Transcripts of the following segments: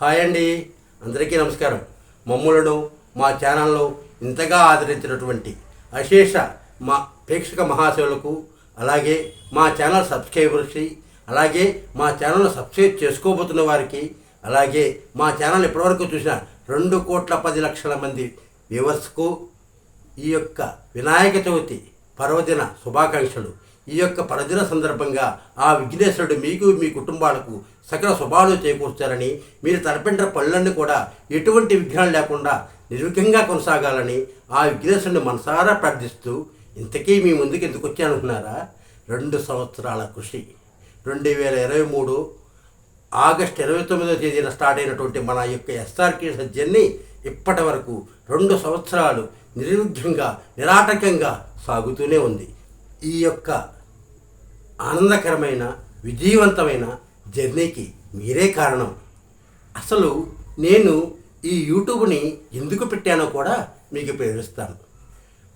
Hi అండి. అందరికీ నమస్కారం. మమ్ములను మా ఛానల్ను ఇంతగా ఆదరించినటువంటి అశేష మా ప్రేక్షక మహాశివులకు అలాగే మా ఛానల్ సబ్స్క్రైబర్స్కి అలాగే మా ఛానల్ను సబ్స్క్రైబ్ చేసుకోబోతున్న వారికి అలాగే మా ఛానల్ ఇప్పటివరకు చూసిన రెండు కోట్ల పది లక్షల మంది వ్యూవర్స్కు ఈ యొక్క వినాయక చవితి పర్వదిన శుభాకాంక్షలు. ఈ యొక్క పరదిన సందర్భంగా ఆ విఘ్నేశ్వరుడు మీకు మీ కుటుంబాలకు సకల శుభాలు చేకూర్చాలని మీరు తలపెండ్ర పనులన్నీ కూడా ఎటువంటి విఘ్నాలు లేకుండా నిర్విఘ్నంగా కొనసాగాలని ఆ విఘ్నేశ్వరుని మనసారా ప్రార్థిస్తూ ఇంతకీ మీ ముందుకు ఎందుకు వచ్చానుకున్నారా రెండు సంవత్సరాల కృషి. రెండు వేల ఇరవై మూడు ఆగస్ట్ ఇరవై తొమ్మిదో తేదీన స్టార్ట్ అయినటువంటి మన యొక్క ఎస్ఆర్కే జర్నీ ఇప్పటి వరకు రెండు సంవత్సరాలు నిర్విఘ్నంగా నిరాటకంగా సాగుతూనే ఉంది. ఈ యొక్క ఆనందకరమైన విజయవంతమైన జర్నీకి మీరే కారణం. అసలు నేను ఈ యూట్యూబ్ని ఎందుకు పెట్టానో కూడా మీకు ప్రేరిస్తాను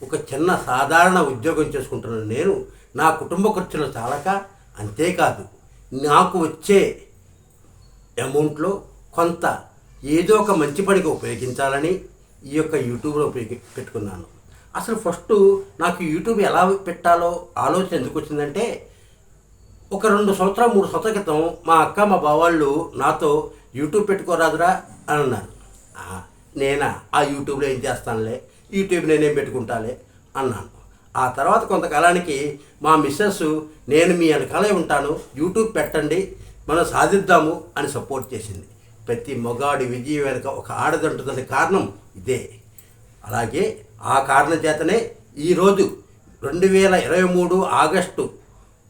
ఒక చిన్న సాధారణ ఉద్యోగం చేసుకుంటున్న నేను నా కుటుంబ ఖర్చులు చాలక అంతేకాదు నాకు వచ్చే అమౌంట్లో కొంత ఏదో ఒక మంచి పనికి ఉపయోగించాలని ఈ యొక్క యూట్యూబ్లో ఉపయోగి పెట్టుకున్నాను. అసలు ఫస్ట్ నాకు యూట్యూబ్ ఎలా పెట్టాలో ఆలోచన ఎందుకు వచ్చిందంటే ఒక రెండు సంవత్సరాలు మూడు సంవత్సరాల క్రితం మా అక్క మా బావాళ్ళు నాతో యూట్యూబ్ పెట్టుకోరాదురా అని అన్నారు. నేనా? ఆ యూట్యూబ్లో ఏం చేస్తానులే? యూట్యూబ్ నేనేం పెట్టుకుంటాలే? అన్నాను. ఆ తర్వాత కొంతకాలానికి మా మిస్సెస్ నేను మీ వెనకాలే ఉంటాను యూట్యూబ్ పెట్టండి మనం సాధిద్దాము అని సపోర్ట్ చేసింది. ప్రతి మగాడి విజయం వెనుక ఒక ఆడదంటున్న కారణం ఇదే. అలాగే ఆ కారణం చేతనే ఈరోజు రెండు వేల ఇరవై మూడు ఆగస్టు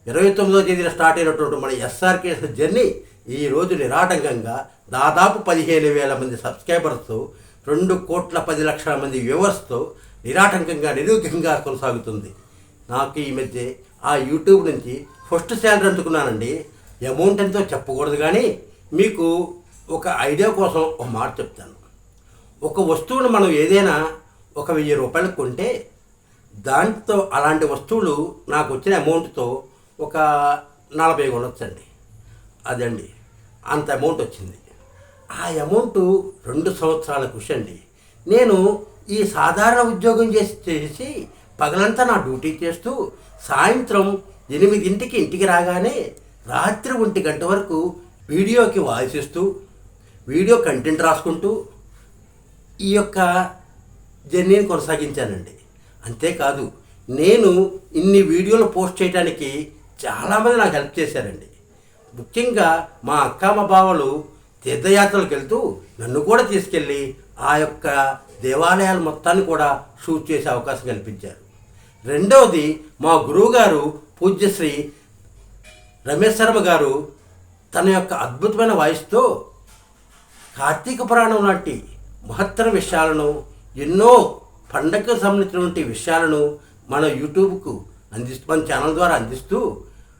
ఇరవై తొమ్మిదో తేదీన స్టార్ట్ అయినటువంటి మన ఎస్ఆర్కేఎస్ జర్నీ ఈరోజు నిరాటంకంగా దాదాపు పదిహేను వేల మంది సబ్స్క్రైబర్స్తో రెండు కోట్ల పది లక్షల మంది వ్యూవర్స్తో నిరాటంకంగా నిరూపంగా కొనసాగుతుంది. నాకు ఈ మధ్య ఆ యూట్యూబ్ నుంచి ఫస్ట్ శాలరీ అందుకున్నానండి. అమౌంట్ ఎంతో చెప్పకూడదు కానీ మీకు ఒక ఐడియా కోసం ఒక మాట చెప్తాను. ఒక వస్తువును మనం ఏదైనా ఒక వెయ్యి రూపాయలకు కొంటే దాంతో అలాంటి వస్తువులు నాకు వచ్చిన అమౌంట్తో ఒక నలభై కొనొచ్చండి. అదండి. అంత అమౌంట్ వచ్చింది. ఆ అమౌంట్ రెండు సంవత్సరాల కృషి అండి నేను ఈ సాధారణ ఉద్యోగం చేసి చేసి పగలంతా నా డ్యూటీ చేస్తూ సాయంత్రం ఎనిమిదింటికి ఇంటికి రాగానే రాత్రి ఒంటి గంట వరకు వీడియోకి వాయిస్ ఇస్తూ వీడియో కంటెంట్ రాసుకుంటూ ఈ యొక్క జర్నీని కొనసాగించానండి. అంతేకాదు నేను ఇన్ని వీడియోలు పోస్ట్ చేయడానికి చాలామంది నాకు హెల్ప్ చేశారండి. ముఖ్యంగా మా అక్క మా బావలు తీర్థయాత్రలకు వెళ్తూ నన్ను కూడా తీసుకెళ్ళి ఆ యొక్క దేవాలయాల మొత్తాన్ని కూడా షూట్ చేసే అవకాశం కల్పించారు. రెండవది మా గురువుగారు పూజ్యశ్రీ రమేష్ శర్మ గారు తన యొక్క అద్భుతమైన వాయిస్తో కార్తీక పురాణం లాంటి మహత్తర విషయాలను ఎన్నో పండగకు సంబంధించినటువంటి విషయాలను మన యూట్యూబ్కు అందిస్తూ మన ఛానల్ ద్వారా అందిస్తూ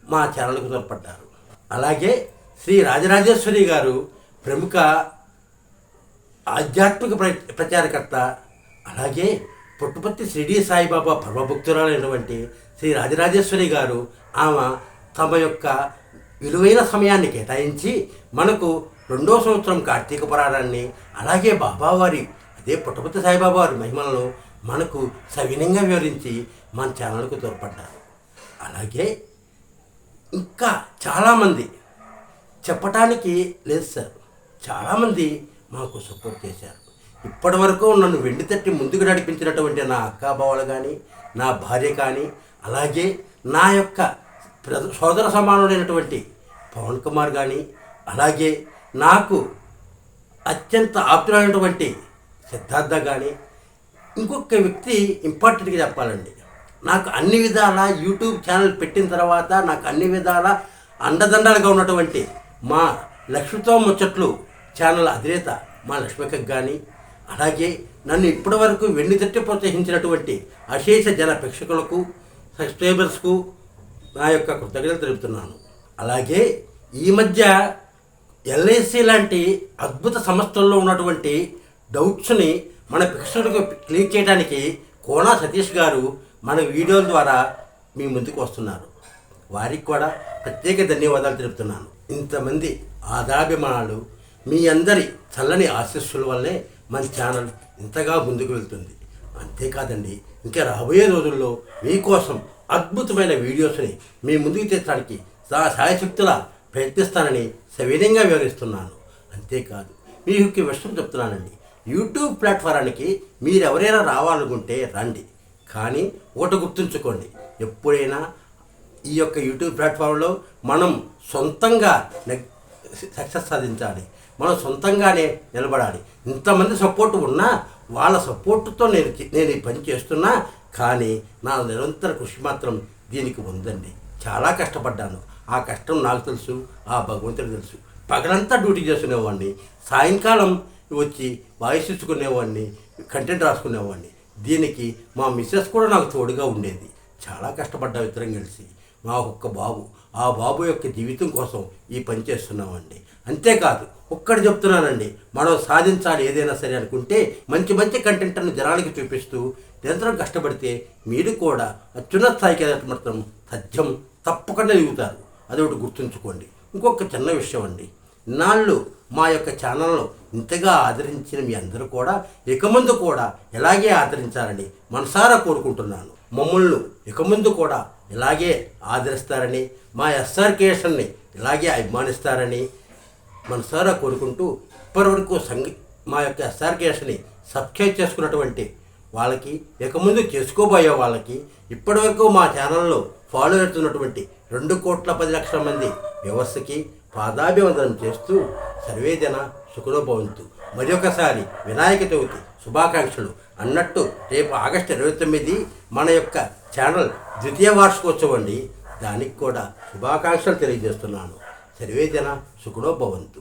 మా చరణకు తోడ్పడ్డారు. అలాగే శ్రీ రాజరాజేశ్వరి గారు ప్రముఖ ఆధ్యాత్మిక ప్ర ప్రచారకర్త అలాగే పుట్టుపత్తి షిరిడి సాయిబాబా పరమభక్తురాలైనటువంటి శ్రీ రాజరాజేశ్వరి గారు ఆమె తమ యొక్క విలువైన సమయాన్ని కేటాయించి మనకు రెండో సంవత్సరం కార్తీక పురాణాన్ని అలాగే బాబావారి అదే పుట్టపతి సాయిబాబా వారి మహిమలను మనకు సవినంగా వివరించి మన ఛానల్కు తోడ్పడ్డారు. అలాగే ఇంకా చాలామంది చెప్పటానికి లేదు సార్. చాలామంది మాకు సపోర్ట్ చేశారు. ఇప్పటి వరకు నన్ను వెండి తట్టి ముందుకు నడిపించినటువంటి నా అక్క బావలు కానీ నా భార్య కానీ అలాగే నా యొక్క ప్ర- సోదర సమానుడైనటువంటి పవన్ కుమార్ కానీ అలాగే నాకు అత్యంత ఆప్తులైనటువంటి సిద్ధార్థ కానీ ఇంకొక వ్యక్తి ఇంపార్టెంట్గా చెప్పాలండి. నాకు అన్ని విధాల యూట్యూబ్ ఛానల్ పెట్టిన తర్వాత నాకు అన్ని విధాల అండదండలుగా ఉన్నటువంటి మా లక్ష్మితో ముచ్చట్లు ఛానల్ అధినేత మా లక్ష్మికకు కానీ అలాగే నన్ను ఇప్పటి వరకు వెన్ను తట్టి ప్రోత్సహించినటువంటి అశేష జన ప్రేక్షకులకు సబ్స్క్రైబర్స్కు నా యొక్క కృతజ్ఞతలు తెలుపుతున్నాను. అలాగే ఈ మధ్య ఎల్ఐసి లాంటి అద్భుత సంస్థల్లో ఉన్నటువంటి డౌట్స్ని మన ప్రేక్షకులకు క్లియర్ చేయడానికి కోనా సతీష్ గారు మన వీడియోల ద్వారా మీ ముందుకు వస్తున్నారు. వారికి కూడా ప్రత్యేక ధన్యవాదాలు తెలుపుతున్నాను. ఇంతమంది ఆదాభిమానాలు మీ అందరి చల్లని ఆశీస్సుల వల్లే మన ఛానల్ ఇంతగా ముందుకు వెళ్తుంది. అంతేకాదండి ఇంకా రాబోయే రోజుల్లో మీకోసం అద్భుతమైన వీడియోస్ని మీ ముందుకు తెచ్చడానికి సా సాయశక్తులా ప్రయత్నిస్తానని సవినయంగా వివరిస్తున్నాను. అంతేకాదు మీకు విషయం చెప్తున్నానండి. యూట్యూబ్ ప్లాట్ఫారానికి మీరు ఎవరైనా రావాలనుకుంటే రండి. కానీ ఒకటి గుర్తుంచుకోండి. ఎప్పుడైనా ఈ యొక్క యూట్యూబ్ ప్లాట్ఫామ్లో మనం సొంతంగా సక్సెస్ సాధించాలి. మనం సొంతంగానే నిలబడాలి. ఇంతమంది సపోర్ట్ ఉన్నా వాళ్ళ సపోర్టుతో నేను నేను ఈ పని చేస్తున్నా కానీ నా నిరంతర కృషి మాత్రం దీనికి ఉందండి. చాలా కష్టపడ్డాను. ఆ కష్టం నాకు తెలుసు ఆ భగవంతుడు తెలుసు. పగలంతా డ్యూటీ చేసుకునేవాడిని సాయంకాలం వచ్చి వాయిస్ ఇచ్చుకునేవాడిని కంటెంట్ రాసుకునేవాడిని. దీనికి మా మిస్సెస్ కూడా నాకు తోడుగా ఉండేది. చాలా కష్టపడ్డా ఇద్దరం కలిసి. మా ఒక్క బాబు ఆ బాబు యొక్క జీవితం కోసం ఈ పని చేస్తున్నామండి. అంతేకాదు ఒక్కటి చెప్తున్నానండి మనం సాధించాలి ఏదైనా సరే అనుకుంటే మంచి మంచి కంటెంట్ను జనానికి చూపిస్తూ నిరంతరం కష్టపడితే మీరు కూడా అత్యున్నత స్థాయికి ఎదగటం మాత్రం సత్యం తప్పకుండా ఎదుగుతారు. అది ఒకటి గుర్తుంచుకోండి. ఇంకొక చిన్న విషయం అండి. నాళ్ళు మా యొక్క ఛానల్ను ఇంతగా ఆదరించిన మీ అందరూ కూడా ఇక ముందు కూడా ఇలాగే ఆదరించాలని మనసారా కోరుకుంటున్నాను. మమ్మల్ని ఇక ముందు కూడా ఇలాగే ఆదరిస్తారని మా ఎస్ఆర్ క్రియేషన్ని ఇలాగే అభిమానిస్తారని మనసారా కోరుకుంటూ ఇప్పటివరకు సంగీ మా యొక్క ఎస్ఆర్ క్రియేషన్ని సబ్స్క్రైబ్ చేసుకున్నటువంటి వాళ్ళకి ఇక ముందు చేసుకోబోయే వాళ్ళకి ఇప్పటివరకు మా ఛానల్లో ఫాలో అవుతున్నటువంటి రెండు కోట్ల పది లక్షల మంది వ్యవస్థకి పాదాభివందనం చేస్తూ సర్వేజన సుఖనోభవంతు మరి ఒకసారి వినాయక చవితి శుభాకాంక్షలు అన్నట్టు రేపు ఆగస్టు ఇరవై తొమ్మిది మన యొక్క ఛానల్ ద్వితీయ వార్షికోత్సవం అండి. దానికి కూడా శుభాకాంక్షలు తెలియజేస్తున్నాను. సర్వేజన సుఖనోభవంతు